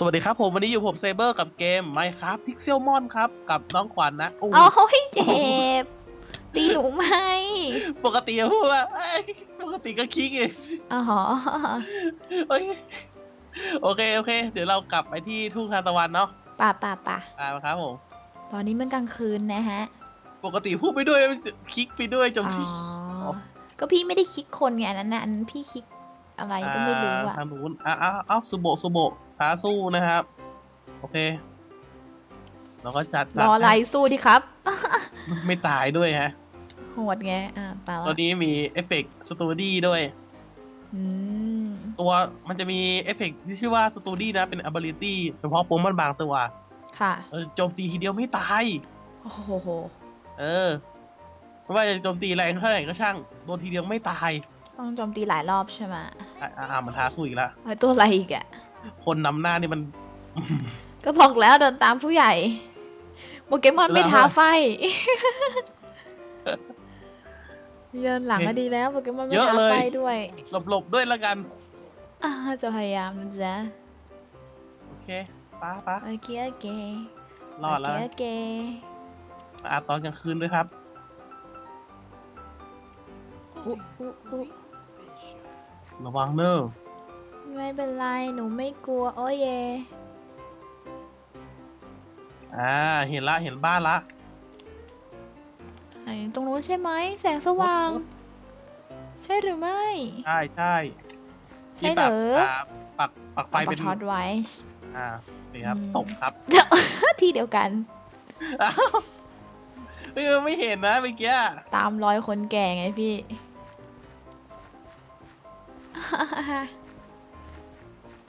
สวัสดีครับผมวันนี้อยู่ผมเซเบอร์กับเกม Minecraft Pixelmon ครับ กับน้องขวัญนะโอ้เอาให้เจ็บ ตีหนูไหมปกติพูดว่าเอ้ยปกติก็คิกเองอ๋อโอเคโอเคโอเค เดี๋ยวเรากลับไปที่ทุ่งทานตะวันเนาะป่าป่าป่าอ่าครับผมตอนนี้มันกลางคืนนะฮะ ปกติพูดไปด้วยคลิกไปด้วยจนอ๋ที่อก็พี่ไม่ได้คลิกคนไงอันนั้นนะอันนั้นพี่คลิกอะไรก็ไม่รู้อะ ทางนู้นอะอะเอ้าสุโบะสุโบะ ท้าสู้นะครับ โอเค เราก็จัดรออะไรสู้ดิครับ ไม่ตายด้วยฮะโหดไงอ่าตาตอนละนี้มีเอฟเฟกต์สตูดี้ด้วย อืมตัวมันจะมีเอฟเฟกต์ที่ชื่อว่าสตูดี้นะ เป็น ability เฉพาะโปมมันบางตัวค่ะเออโจมตีทีเดียวไม่ตาย โอ้โหเออไม่ว่าจะโจมตีแรงเท่าไหร่ก็ช่างโดนทีเดียวไม่ตายต้องโจมตีหลายรอบใช่ไหมอะอะอะมันท้าสู้อีกแล้ว ไอ้ตัวอะไรอีกอะ คนนำหน้านี่มัน ก็บอกแล้วเดินตามผู้ใหญ่โปเกมอนไม่ท้าไฟ เดินหลังก็ดีแล้วโปเกมอนไม่เยอะท้าเลย ไฟด้วยหลบๆด้วยละกัน อ่าจะพยายามนะจ๊ะโอเคป้าป้าโอเคโอเครอดแล้วโอเคโอเคมาอาบตอนกลางคืนด้วยครับ อุ๊อุ๊อุ๊ระวังเนอะ ไม่เป็นไร หนูไม่กลัว โอ้เย อ่า เห็นละ เห็นบ้านละ ไหนตรงนู้นใช่ไหม แสงสว่าง ใช่หรือไม่ ใช่ใช่ใช่เหรอที่ปักอ่าปักปักไฟเอาเป็นปะทอดไว้ อ่า นี่ครับ อืม ตกครับ ที่เดียวกัน อ้าวเฮ้ยมันไม่เห็นนะเมื่อกี้ ตามรอยคนแก่ไงพี่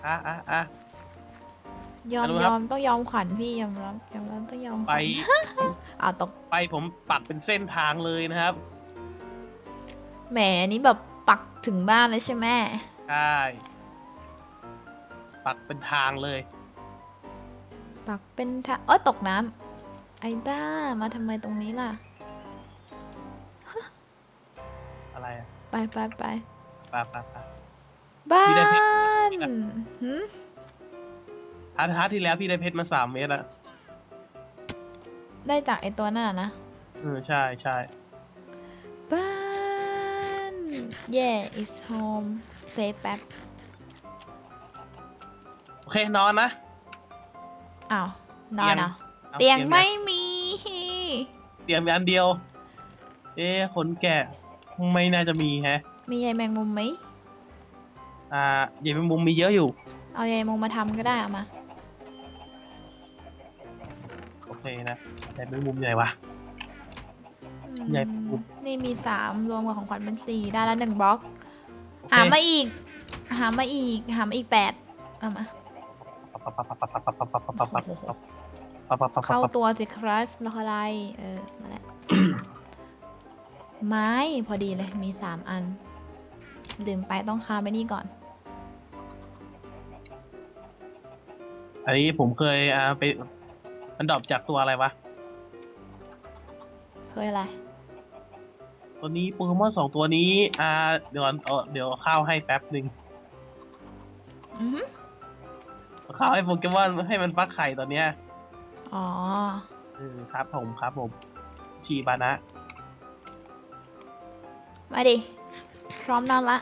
อะอะอะ ยอมเอาละยครับอมต้องยอมขวัญพี่ยอมรับยอมรับต้องยอมขไป วัญอ้าวตกไปผมปักเป็นเส้นทางเลยนะครับ แหมนี่แบบปักถึงบ้านเลยใช่ไหมใช่ ปักเป็นทางเลย ปักเป็นทะเอ้ยตกน้ำไอ้บ้ามาทำไมตรงนี้ล่ะ อะไรอะไปไปไปปะปะปะ บ้าพี่ได้เพชรนหืมท้าท้าที่แล้วพี่ได้เพชรมาสามเมตรอะได้จากไอ้ตัวนั่นน่ะนะ เออใช่ใช่บ้าน yeah is home เซฟแป๊บ โอเคนอนนะ อ้าว นอนเหรออาเตียงนะไม่มี เตียงมีอันเดียว เอ๊ะขนแกะไม่น่าจะมีแฮะ มีใยแมงมุมไหม อ่าใหญ่เป็นมุมมีเยอะอยู่เอาใยแมงมุมมาทำก็ได้เอามา โอเคนะใหญ่เป็นมุมใหญ่วะอืมใยแมงมุมนี่มีสามรวมกับของขวัญเป็นสี่ได้แล้วหนึ่งบล็อก โอเคหามาอีก หามาอีก หามาอีกแปดเอามาเข้าตัวสิครัชแล้วอะไร เออ มาแล้ว ไม้พอดีเลย มีสามอัน ดื่มไปต้องคาไปนี่ก่อน อันนี้ผมเคยอ่าไป มันดรอปจากตัวอะไรวะ เคยอะไร ตัวนี้โปเกมอนสองตัวนี้ อ่า เดี๋ยวก่อนเออเดี๋ยวข้าวให้แป๊บหนึ่งอือหือข้าวให้โปเกมอนให้มันฟักไข่ตอนเนี้ยอ๋อ เออครับผมครับผม ชีบานะ มาดิ พร้อมนอนละ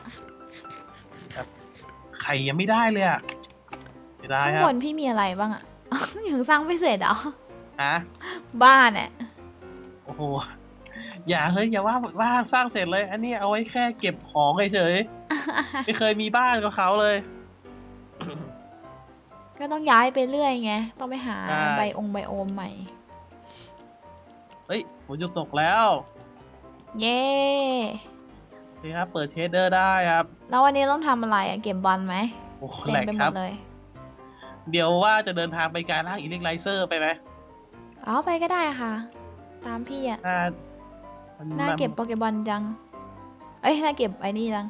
ไข่ยังไม่ได้เลยอะ จะได้ข้างครับบนพี่มีอะไรบ้างอะ ยังสร้างไม่เสร็จเหรอฮะบ้านเนี่ยโอ้โหอย่าเฮ้ยอย่าว่าว่าสร้างเสร็จเลย อันนี้เอาไว้แค่เก็บของเฉยๆไม่เคยมีบ้านกับเขาเลย ก็ต้องย้ายไปเรื่อยไง ต้องไปหาใช่ ใบองค์ใบโอมใหม่ เฮ้ยฝนหยุดตกแล้วเย้โอเคครับ เปิดเชดเดอร์ได้ครับแล้ววันนี้ต้องทำอะไรอะเก็บบอลไหมโอ้โหเต็แหลมกไปหคมรับดเลย เดี๋ยวว่าจะเดินทางไปการล่างอิเล็กไลเซอร์ไปไหมอ๋อไปก็ได้ค่ะ ตามพี่อะน่ามันน่าเก็บโปเกบอลจัง เอ้ยน่าเก็บไอ้นี่จัง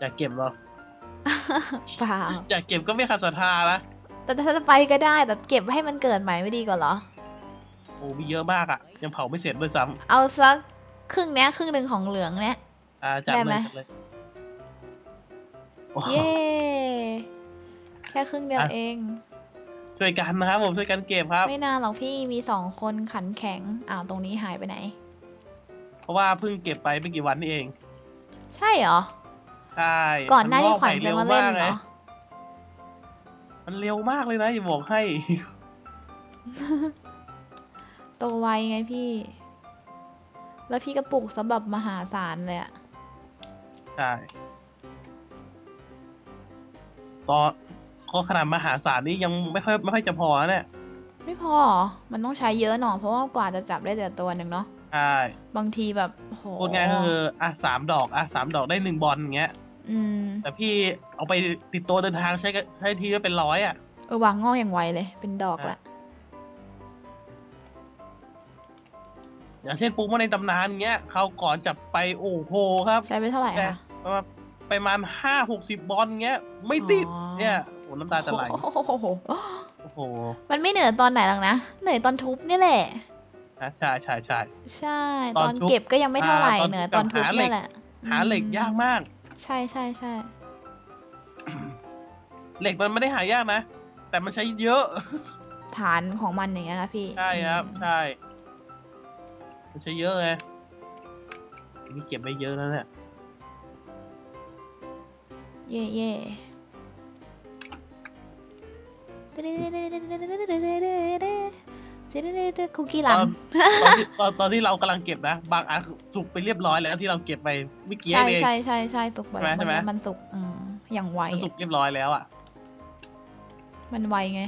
อยากเก็บเหรอ เปล่า อยากเก็บก็ไม่ขัดศรัทธานะแต่ถ้าจะไปก็ได้ แต่เก็บให้มันเกิดใหม่ไม่ดีกว่าเหรอ โอ้มีเยอะมากอะยังเผาไม่เสร็จด้วยซ้เอาสักครึ่งเนี้ยครึ่งหนึ่งของเหลืองเนี้ยำอ่าจัดได้เลไหมยจัดเลยโอ้โหเย้ แค่ค่ครึ่งเดียวอะ เอง ช่วยกันนะครับผมช่วยกันเก็บครับ ไม่นานหรอกพี่มีสองคนขันแข็งอ้าวตรงนี้หายไปไหน เพราะว่าเพิ่งเก็บไปไม่กี่วันนี่เองใช่เหรอ ใช่ก่อนหน้าที่มัขวัญงอกจะเร็วมาเล่นมากเหเลรยอมันเร็วมากเลยนะอย่าบอกให้ โตไวไงพี่ แล้วพี่ก็ปลูกสำหรับมหาศาลเลยอะใช่ ตอน ก็ขนาดมหาศาลนี่ยังไม่ค่อยไม่ค่อยจะพอนะเนี่ยไม่พอเหรอมันต้องใช้เยอะหน่อยเพราะว่ากว่าจะจับได้แต่ตัวหนึ่งเนาะใช่บางทีแบบโหพูดง่ายก็คืออะสามดอกอะสามดอกได้หนึ่งบอลอย่างเงี้ย อืมแต่พี่เอาไปติดตัวเดินทางใช้ก็ใช้ทีก็เป็นร้อยอะ เออวางงอกอย่างไวเลย เป็นดอกละอย่างเช่นปุ๊กมาในตำนานเงี้ยเขาวก่อนจับไปโอ้โหครับใช้ไปเท่าไหร่แต่คะประมาณห้าหกสิบบอลเงี้ย ไม่ติดอ๋อเนี่ยโอ้น้ำตาจะไหลโอ้โหโอ้โหมันไม่เหนื่อยตอนไหนหรอกนะ เหนื่อยตอนทุบนี่แหละนะใช่ใช่ใช่ใช่ตตออนนทุบเก็บก็ยังไม่เท่าไหร่อ่าตอนเหนื่อยทุบตอนทุบหาเหล็กนี่แหละ หาเหล็กอืมยากมาก ใช่ใช่ใช่เหล็กมันไม่ได้หายากนะ แต่มันใช้เยอะ ฐานของมันอย่างเงี้ยนะพี่ ใช่ครับอืมใช่ มันใช้เยอะไงนี่เก็บไปเยอะแล้วเนี่ย เย่เย่ คุกกี้ตรัน ตอนที่ตอนตอนที่เรากำลังเก็บนะ บางอันสุกไปเรียบร้อยแล้วที่เราเก็บไปเมื่อกี้ใช่เอง ใช่ใช่ใช่สุกไปใช่ไหมใช่ไหม มันสุกอืมอย่างไวมันสุกเรียบร้อยแล้วอะมันไวไง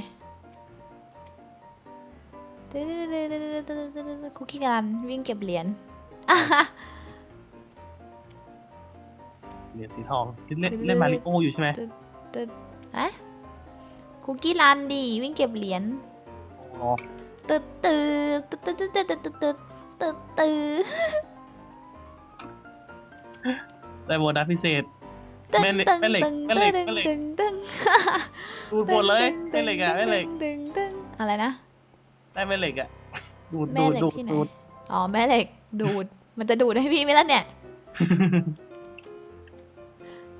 คุกกี้รันวิ่งเก็บเหรียญเหรียญสีทองที่เล่นเล่นมาริโออยู่ใช่ไหมตึ๊ดอะ คุกกี้รันดีวิ่งเก็บเหรียญอ๋อตึ๊ดตึ๊ดตึ๊ดตึ๊ดตึ๊ดตึ๊ดตึ๊ดตึ๊ดตึ๊ดตึ๊ดได้โบนัสพิเศษ ตึ๊ดแม่เหล็กตึ๊ดแม่เหล็กตึ๊ดแม่เหล็กตึ๊ดแม่เหล็ก ตึ๊ดตึ๊ดดูดหมดเลยแม่เหล็กอะแม่เหล็กตึ๊ดตึ๊ดอะไรนะ ได้แม่เหล็กอะดูดแม่ดูดเหล็กดูดที่ไหนดูดอ๋อแม่เหล็กดูด มันจะดูดให้พี่ไหมล่ะเนี่ย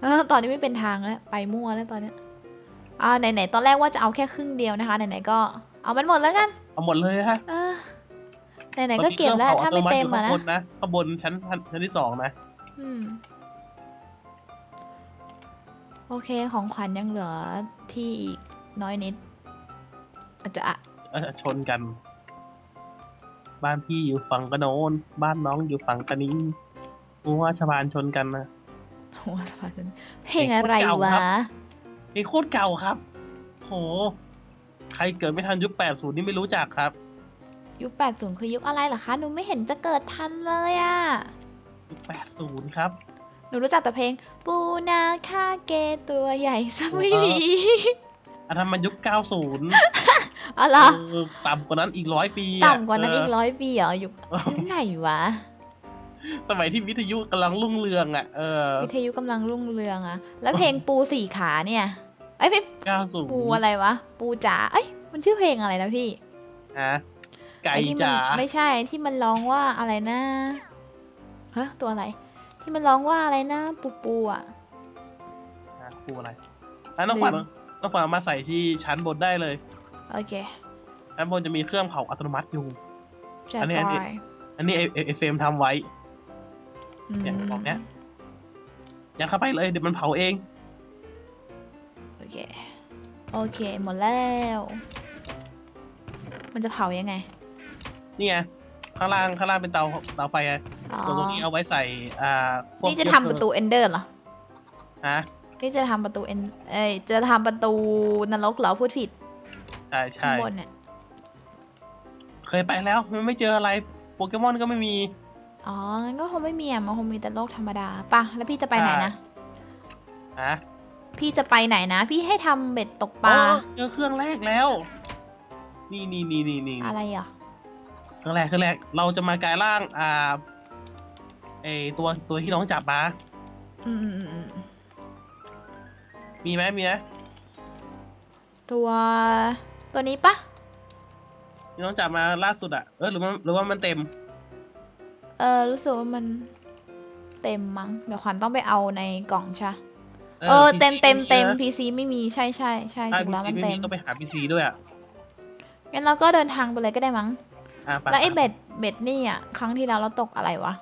เออตอนนี้ไม่เป็นทางแล้วไปมั่วแล้วตอนเนี้ย อ่าไหนๆตอนแรกว่าจะเอาแค่ครึ่งเดียวนะคะไหนๆก็เอามันหมดแล้วกันเอาหมดเลยฮะเออไหนๆก็เก็บแล้วถ้าไม่เต็มตอนอะนี้นะเครื่องเผาอัตโนมัติอยู่ข้างบนนะข้างบนชั้นชั้นที่สองนะอืมโอเคของขวัญยังเหลือที่อีกน้อยนิด อาจจะอะเออชนกัน บ้านพี่อยู่ฝั่งกระโนนบ้านน้องอยู่ฝั่งกระนี้รู้ว่าชาวบ้านชนกันนะหัวสะพานเพลงอะไรเพลงโคตรเก่าวะครับ นี่โคตรเก่าครับ โห ใครเกิดไม่ทันยุคแปดศูนย์นี่ไม่รู้จักครับ ยุค 80 คือยุคอะไรเหรอคะ หนูไม่เห็นจะเกิดทันเลยอะยุคแปดศูนย์ครับ หนูรู้จักแต่เพลง ปูนาคาเกตัวใหญ่ซะไม่มีอันนั้นมันยุคเก้าศูนย์อ๋อเหรอต่ำกว่านั้นอีกร้อยปีอะต่ำกว่านั้นอีกเร้อยปีเหรอ ยุคไหนวะ สมัยที่วิทยุกำลังรุ่งเรืองอะ เออวิทยุกำลังรุ่งเรืองอะแล้วเพลงปูสี่ขาเนี่ยเอ้ยไม่เก้าศูนย์ปูอะไรวะ ปูจ๋าเอ้ยมันชื่อเพลงอะไรนะพี่ฮะไก่อ้ที่มันจ๋าไม่ใช่ที่มันร้องว่าอะไรนะฮะตัวอะไร ที่มันร้องว่าอะไรนะปูปูอะฮะปูอะไรแล้วน้องขวัญลืม น้องขวัญเอามาใส่ที่ชั้นบนได้เลย โอเคชั้นบนจะมีเครื่องเผาอัตโนมัติอยู่ จัดอันนี้อันนี้ ไปอันนี้ไอไอ้ไอเฟรมทำไว้ เนี่ยมบอกเนี้ยยัดเข้าไปเลยเดี๋ยวมันเผาเอง โอเค โอเค หมดแล้ว มันจะเผายังไง นี่ไง ข้างล่างข้างล่างเป็นเตาเตาไฟไงอ๋อส่วนตรงนี้เอาไว้ใส่อ่าพวกนี่จะทำประตูเอนเดอร์เหรอ ฮะนี่จะทำประตูเอนเอ้ย จะทำประตูนรกเหรอพูดผิดใช่ข้าใช่งบนเนี่ย เคยไปแล้วมันไม่เจออะไร โปเกมอนก็ไม่มี อ๋อ งั้นก็คงไม่มีอะ มันคงมีแต่โลกธรรมดาป่ะ แล้วพี่จะไปไหนนะ ฮะพี่จะไปไหนนะ พี่ให้ทำเบ็ดตกปลาเออเจอเครื่องแรกแล้ว นี่นี่นี่นี่นี่อะไรอะ เครื่องแรกเครื่องแรก เราจะมากลายร่าง อ่าไอตัวตัวที่น้องจับมา อืมอืมอืมอืมมีไหมมีไหมตัวตัวนี้ปะที่น้องจับมาล่าสุดอะเออหรือว่าหรือว่ามันเต็ม เออรู้สึกว่ามันเต็มมั้ง เดี๋ยวขวัญต้องไปเอาในกล่องใช่ปะเออ PC เต็มเต็มเต็มนะพีซีไม่มีใช่ใช่ใช่ถ้าถูกแล้ว PC มันไม่เต็มีมก็ไปหาพีซีด้วยอะ งั้นเราก็เดินทางไปเลยก็ได้มั้งอะไปแล้วไอ้เบ็ดเบ็ดนี่อะ ครั้งที่แล้วเราตกอะไรวะ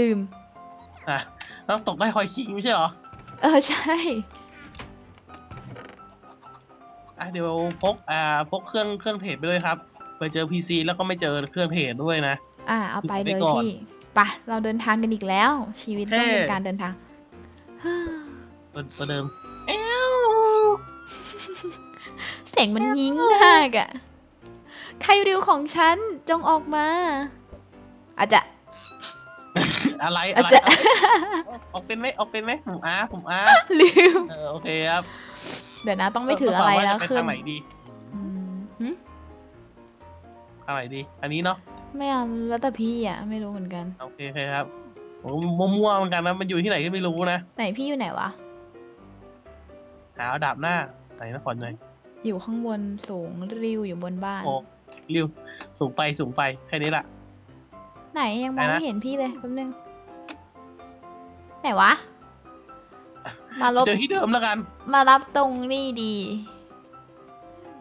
ลืม อะแล้วตกได้คอยคิงไม่ใช่เหรอ เออใช่อะเดี๋ยวพกอ่าพกเครื่องเครื่องเทรดไปด้วยครับ ไปเจอพีซีแล้วก็ไม่เจอเครื่องเทรดด้วยนะ อ่า เอาไปเลไปยก่อนพี่ไปะเราเดินทางกันอีกแล้ว ชีวิตต้องเท่เป็นการเดินทางตัวตัวเดิมเอ้วเสียงมันยิงมากอะใครริวของฉันจงออกมา อาจจะอะไรอาอะจไรจะอะไรออกเป็นไหมออกเป็นไหมผมอาผมอาลืมเออโอเคครับ เดี๋ยวนะต้องไม่ถืออะไรเาแล้วจะไปขึ้นทางไหนดีอืมหึทางไหนดี อันนี้เนาะ ไม่เอาแล้วแต่พี่อะ ไม่รู้เหมือนกันโอเคโอเคครับผมมั่วๆเหมือนกันนะ มันอยู่ที่ไหนก็ไม่รู้นะไหนพี่อยู่ไหนวะ หาเอาดาบหน้าไหนนะขอนหน่อยอยู่ข้างบนสูงริวอยู่บนบ้าน โอ้ริวสูงไปสูงไปแค่นี้ละ ไหนยังมองไหนนะ ไม่เห็นพี่เลยแป๊บนึง ไหนวะ มาลบเจอที่เดิมแล้วกัน มารับตรงนี่ดี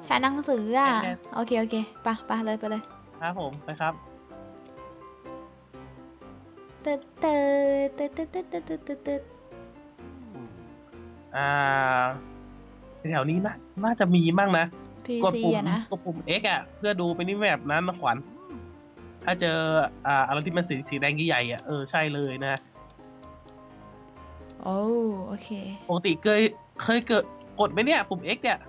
ใช้หนังสืออะ แน่ โอเคโอเคไปะปะเลยไปเลย ครับผมไปครับตึ๊ดตึ๊ดตึ๊ดตึ๊ดตึ๊ดตึ๊ดตึ๊ดตึ๊ดตึ๊ดอ่าแถวนี้นะน่าจะมีมั่งนะพีกดซีปุ่มอะนะ กดปุ่ม X อะ เพื่อดูไปนี่แบบนั้นนะขวัญถ้าเจออ่าอะไรที่มันสีสีแดงใหญ่ๆอะเออใช่เลยนะ โอ้โอเค ปกติเคยเคยเกิดกดไหมเนี่ย ปุ่ม X เนี่ย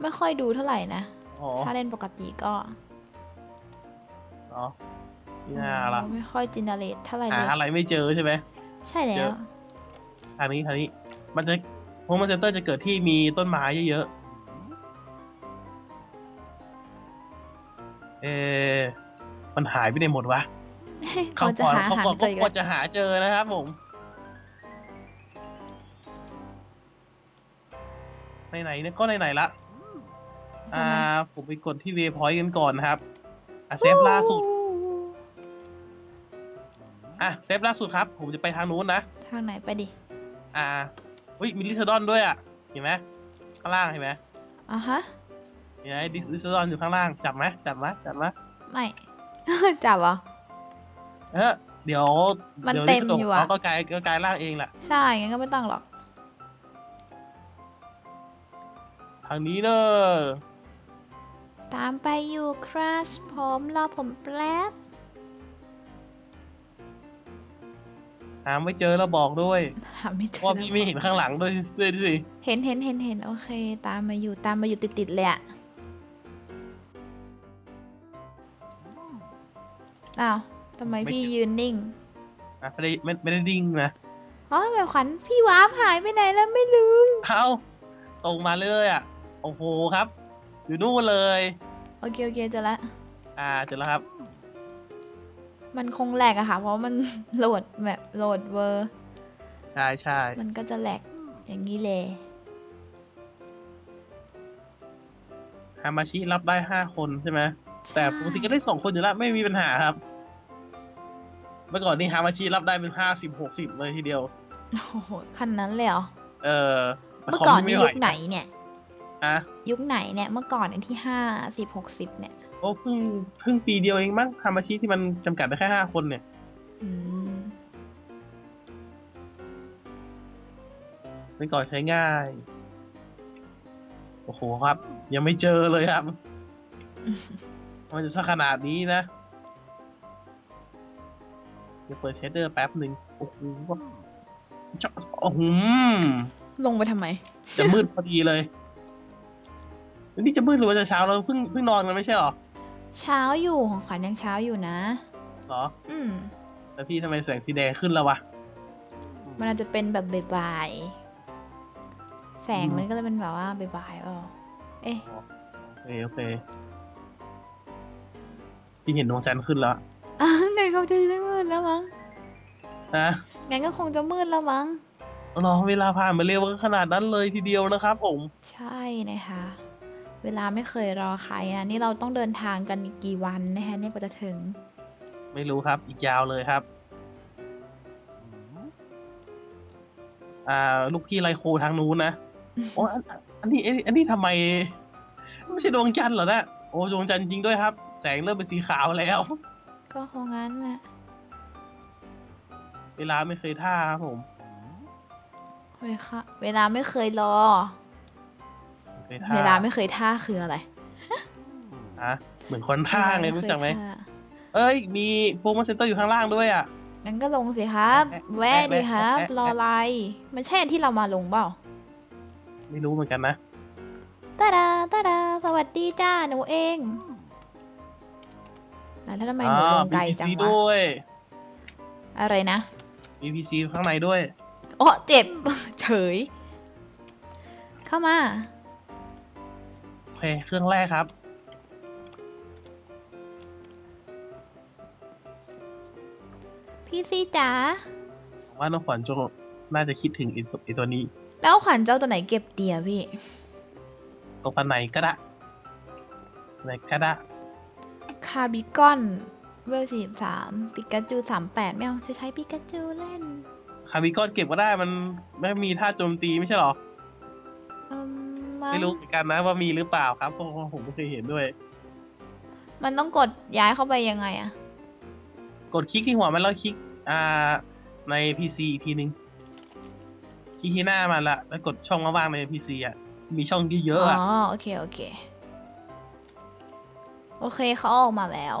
ไม่ค่อยดูเท่าไหร่นะ อ๋อ ถ้าเล่นปกติก็ อ๋อนี่น่าละไม่ค่อยจินเนเรตเท่าไหร่หาเลยอะไรไม่เจอใช่ไหม ใช่แล้เจว อ ทางนี้ทางนี้ มันจะโฮมเซนเตอร์จะเกิดที่มีต้นไม้เยอะๆ เอะมันหายไปไหนหมดวะเขาจะหาเขาหาก็เจออีกก็แล้วจะหาเจอนะครับผม ไหนๆเนี่ยก็ไหนๆละ อ่า ผมไปกดที่เวพอยต์กันก่อนนะครับ อะเซฟล่าสุด อะเซฟล่าสุดครับ ผมจะไปทางนู้นนะ ทางไหนไปดิ อ่าอุ้ยมีลิซดอนด้วยอะ เห็นไหมข้างล่างเห็นไหมอะฮะเห็นไหมลิซดอนอยู่ข้างล่าง จับไหมจับไหมจับไหมไม่ จับเหรอ เออเดี๋ยวมันดี๋ยวเต็มลิซดนอยู่อะเขาก็กลายก็กลายร่างเองแหละ ใช่ งั้นก็ไม่ต้องหรอก ทางนี้เนอะ ตามไปอยู่ครัชผมรอผมแป๊บหาไม่เจอแล้วบอกด้วยหาไม่เจเพอราะว่าแล้วพี่ไม่เห็นข้างหลังด้วยด้วยดิเห็นเห็นเห็นเห็นโอเค ตามมาอยู่ตามมาอยู่ติดติดๆเลยอะอ้าวทำไมพี่ยืนนิ่งอะไม่ได้ไม่ไม่ได้ดิ้งนะอ๋อแบบขวัญพี่วาร์ปหายไปไหนแล้วไม่รู้ เอาตรงมาเรื่อยๆอะ โอ้โหครับ อยู่นู่นเลย โอเคโอเคเจอละอ่าเจอแล้วครับ มันคงแหลกอะค่ะ เพราะมันโหลดแบบโหลดเวอร์ ใช่ใช่มันก็จะแหลกอย่างนี้เลยฮามาชิรับได้ห้าคนใช่ไหมแต่ปกติก็ได้สองคนอยู่แล้วไม่มีปัญหาครับ เมื่อก่อนนี่ฮามาชิรับได้เป็นห้าสิบหกสิบเลยทีเดียวโอ้โหคันนั้นเลยเหรอเออแต่เมื่อคก่อนที่นี่ม่ยุคไหนเนี่ย อะยุคไหนเนี่ยเมื่อก่อนไอ้ที่ห้าสิบหกสิบเนี่ยโอ้เพิ่งเพิ่งปีเดียวเองมั้งฮามาชิที่มันจำกัดได้แค่ห้าคนเนี่ย อืมเมื่อก่อนใช้ง่าย โอ้โหครับ ยังไม่เจอเลยครับ มันจะสักขนาดนี้นะเดี๋ยวเปิดเชดเดอร์แป๊บหนึ่งโอ้โหจะโอ้โหลงไปทำไม จะมืดพอดีเลย นี่จะมืดหรือว่าจะเช้าเราเพิ่งเพิ่งนอนกันไม่ใช่เหรอ เช้าอยู่ของขวัญยังเช้าอยู่นะ เหรอ อืม แล้วพี่ทำไมแสงสีแดงขึ้นแล้ววะ มันอาจจะเป็นแบบบ่ายๆแสงอืมมันก็เลยเป็นแบบว่าบ่ายๆเปล่าเอ๊ะ โอเคโอเคพี่เห็นดวงจันทร์ขึ้นแล้วอะงั้นคงจะได้มืดแล้วมั้ง นะงั้นก็คงจะมืดแล้วมั้ง รอเวลาผ่านไปเร็วขนาดนั้นเลยทีเดียวนะครับผม ใช่นะคะ เวลาไม่เคยรอใครนะนี่เราต้องเดินทางกันอีกกี่วันนะคะเนี่ยกว่าจะถึง ไม่รู้ครับอีกยาวเลยครับ อ่า ลูกพี่ไลโคทางนู้นนะโอ้อันอันนี้เอ๊ะอันนี้ทำไม ไม่ใช่ดวงจันทร์เหรอนะโอ้ดวงจันทร์จริงด้วยครับ แสงเริ่มเป็นสีขาวแล้ว ก็คงงั้นแหละเวลาไม่เคยท่าครับผม เวลาเวลาไม่เคยรอไม่เค ยท่าเวลาไม่เคยท่าคืออะไรฮะเหมือนคนท่าไงเวลรู้จักไหมเคยท่าเอ้ย มีโปรโมชั่นเตอร์อยู่ข้างล่างด้วยอะงั้นก็ลงสิครับแอะแวะดิครับแอะแอะรออะไรมันใช่อันที่เรามาลงเปล่า ไม่รู้เหมือนกันนะตาดาตาดาสวัสดีจ้าหนูเองแล้วทำไมหนูลงไกลจังมีวะด้วย อะไรนะมีพีซีข้างในด้วย โอ้เจ็บ เฉย เข้ามาโอ เคเครื่องแรกครับ พี่ซีจ๋าผมว่าน้องขวัญจงน่าจะคิดถึงไอ้ตัวไอ้ตัวนี้แล้วขวัญเจ้าตัวไหนเก็บเดียพี่ตัวปันไหนก็ได้ไหนก็ได้คาบิกอนเวลสี่สามปิกาจูสามแปดไม่เอาจะใช้ปิกาจูเล่น คาร์บิคอนเก็บก็ได้มันไม่มีท่าโจมตีไม่ใช่หรออื ไม่รู้เหมือนกันนะว่ามีหรือเปล่าครับเพราะว่าผมไม่เคยเห็นด้วย มันต้องกดย้ายเข้าไปยังไงอะกดคลิกที่หัวมันแล้วคลิกอ่าใน PC อีกทีนึงคลิกที่หน้ามันละแล้วกดช่องว่างๆใน PC อะ มีช่องเยอะๆอะอ๋อโอเคโอเค โอเคเขาออกมาแล้ว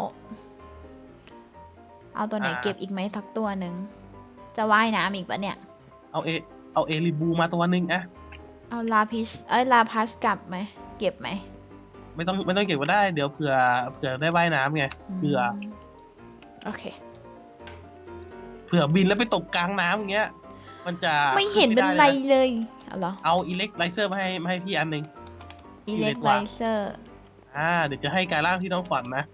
เอาตัวไหนอ่าเก็บอีกไหมสักตัวหนึ่งจะว่ายน้ำอีกปะเนี่ย เอาเอเอาเอลิบูมาตัวนึงอะ เอาลาพิชเอ้ยลาพัชกลับไหมเก็บไหมไม่ต้องไม่ต้องเก็บก็ได้เดี๋ยวเผื่อเผื่อได้ว่ายน้ำไงเผื่อมโอเคเผื่อบินแล้วไปตกกลางน้ำอย่างเงี้ย มันจะไม่เห็นเป็นไรขึ้ด้ลยะเลยเอาเหรอเอาอิเล็กไลเซอร์มาให้มาให้พี่อันหนึ่งอิเล็ก Elect ไลว่ะเซอร์อ่าเดี๋ยวจะให้กายร่างที่น้องขวัญนะ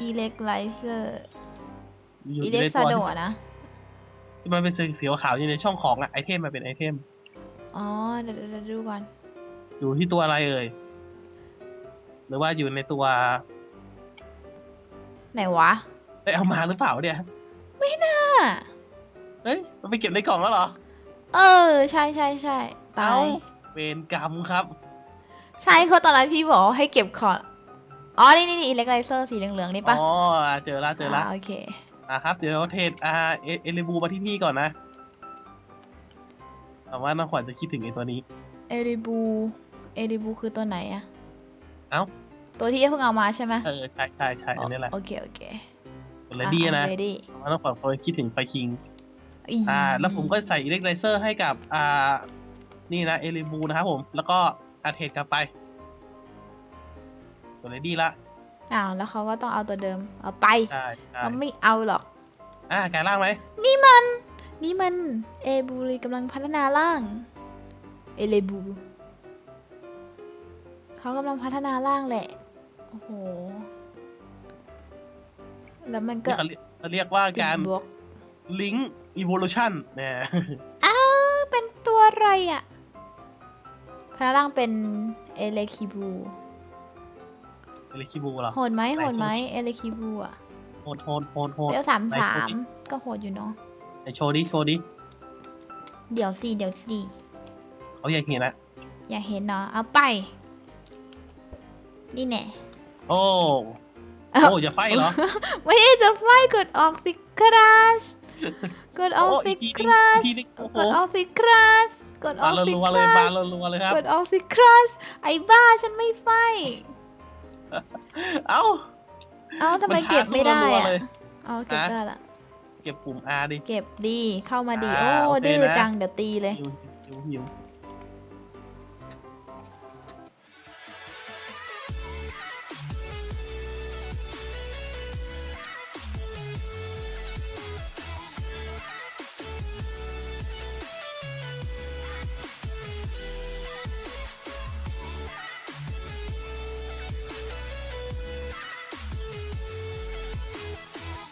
อิเล็กไลเซอร์อยู่อิเล็กในซาตัวโดที่ะนะที่มันเป็นสีขาวๆอยู่ในช่องของอะไอเทมมาเป็นไอเทม อ๋อเดี๋ยวเดี๋ยวเดี๋ยวดูก่อน อยู่ที่ตัวอะไรเอ่ย หรือว่าอยู่ในตัวไหนวะได้เอามาหรือเปล่าเนี่ยอ่าเฮ้ยมันไปเก็บในกล่องแล้วเหรอเออ ใช่ใช่ใช่ตาเอ้าย เวรกรรมครับ ใช่เขาตอนนั้นพี่บอกว่าให้เก็บคอร์ดอ๋อ นี่นี่นี่อิเล็กไลเซอร์สีเหลืองๆนี่ปะอ๋อเจอละเจอละาโอเค อะครับ เดี๋ยวเทรดอ่าเอเอลิบูมาที่พี่ก่อนนะ แต่ว่าน้องขวัญจะคิดถึงไอตัวนี้ เอริบู เอริบูคือตัวไหนอะเอ้า ตัวที่เพิ่งเอามาใช่ไหมเออใช่ใช่ใช่อันนี้แหละโอเคโอเคเป็นเลดี้นะเลดี้แต่ว่าน้องขวัญเขาคิดถึงไฟคิง อ่า แล้วผมก็ใส่อิเล็กไลเซอร์ให้กับอ่า นี่นะเอลิบูนะครับผม แล้วก็อาเทรดกลับไป ตัวเลดี้ละอ้าวแล้วเขาก็ต้องเอาตัวเดิม เอาไปใช่ใช่เขาไม่เอาหรอก อ่ากายร่างไหมนี่มัน นี่มันเอบูรีกำลังพัฒนาร่าง เอเลบู เขากำลังพัฒนาร่างแหละ โอ้โห แล้วมันก็นี่เขาเรียกเขาเรียกว่าการติดบวกลิงก์อีโวลูชันนะอ้าวเป็นตัวอะไรอะพระร่างเป็นเอเลคิบู เอลิคิบูเหรอ โหดไหมไหนโหดไหมโชว์เอเลคิบูอะ โหดโหดโหดโหดเวลสามไหนสาโชว์มดิก็โหดอยู่เนาะ ไหนโชว์ดิโชว์ดิเดี๋ยวสิเดี๋ยวสิเขาอยากเห็นนะอยากเห็นเนาะเอาไป นี่แน่โอ้เอ้าโอ้อย่าไฟเหรอ ไม่ได้จะไฟกดออกสิคราชกดออกโอ้สิอีกทีคนึงราชอีกทีนึงโอ้โหกดออกสิคราชกดอมาอกสิรัวคๆเลยรามาชรัวๆเลยครับกดออกสิคราชไอ้บ้าฉันไม่ไฟเอ้าเอ้าทำไมมันหาเก็บไม่ได้สู้รัวอะๆเลยเอาเก็บฮะได้ละ เก็บปุ่ม R ดิ เก็บดีเข้ามาดีอ่าโอ้โอเคดื้อนะจัง เดี๋ยวตีเลย หิวหิวหิว